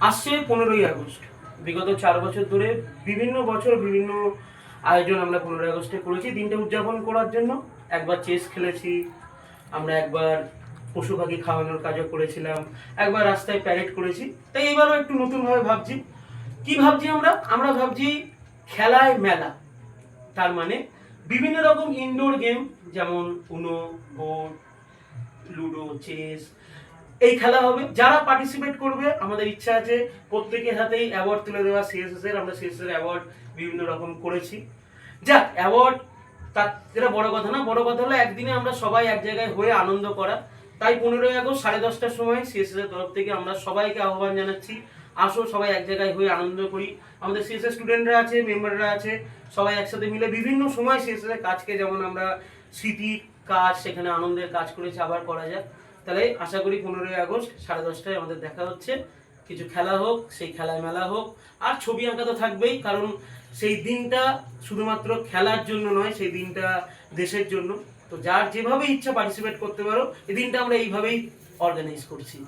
আসছে পনেরোই আগস্ট। বিগত চার বছর ধরে বিভিন্ন বছর বিভিন্ন আয়োজন আমরা পনেরোই আগস্টে করেছি। দিনটা উদযাপন করার জন্য একবার চেস খেলেছি, আমরা একবার পশু পাখি খাওয়ানোর কাজও করেছিলাম, একবার রাস্তায় প্যারেড করেছি। তাই এবারও একটু নতুনভাবে ভাবছি। কি ভাবছি আমরা? আমরা ভাবছি খেলায় মেলা। তার মানে বিভিন্ন রকম ইনডোর গেম যেমন উনো বোর্ড লুডো চেস এই খেলা হবে। যারা পার্টিসিপেট করবে, আমাদের ইচ্ছা আছে প্রত্যেকের হাতেই অ্যাওয়ার্ড তুলে দেওয়া সিএসএস এর। আমরা সিএসএস এর অ্যাওয়ার্ড বিভিন্ন রকম করেছি। যাক অ্যাওয়ার্ড তার যেটা বড় কথা না, বড় কথা হলো একদিনে আমরা সবাই এক জায়গায় হয়ে আনন্দ করা। তাই পনেরোই আগস্ট সাড়ে দশটার সময় সিএসএস এর তরফ থেকে আমরা সবাইকে আহ্বান জানাচ্ছি, আসো সবাই এক জায়গায় হয়ে আনন্দ করি। আমাদের সিএসএস স্টুডেন্টরা আছে মেম্বাররা আছে, সবাই একসাথে মিলে বিভিন্ন সময় সিএসএস এর কাজকে যেমন আমরা স্মৃতির কাজ, সেখানে আনন্দের কাজ করেছি, আবার করা যায় তাহলে আশা করি পনেরোই আগস্ট সাড়ে দশটায় আমাদের দেখা হচ্ছে। কিছু খেলা হোক, সেই খেলায় মেলা হোক। আর ছবি আঁকা তো থাকবেই, কারণ সেই দিনটা শুধুমাত্র খেলার জন্য নয়, সেই দিনটা দেশের জন্য। তো যার যেভাবে ইচ্ছা পার্টিসিপেট করতে পারো, এই দিনটা আমরা এইভাবেই অর্গানাইজ করছি।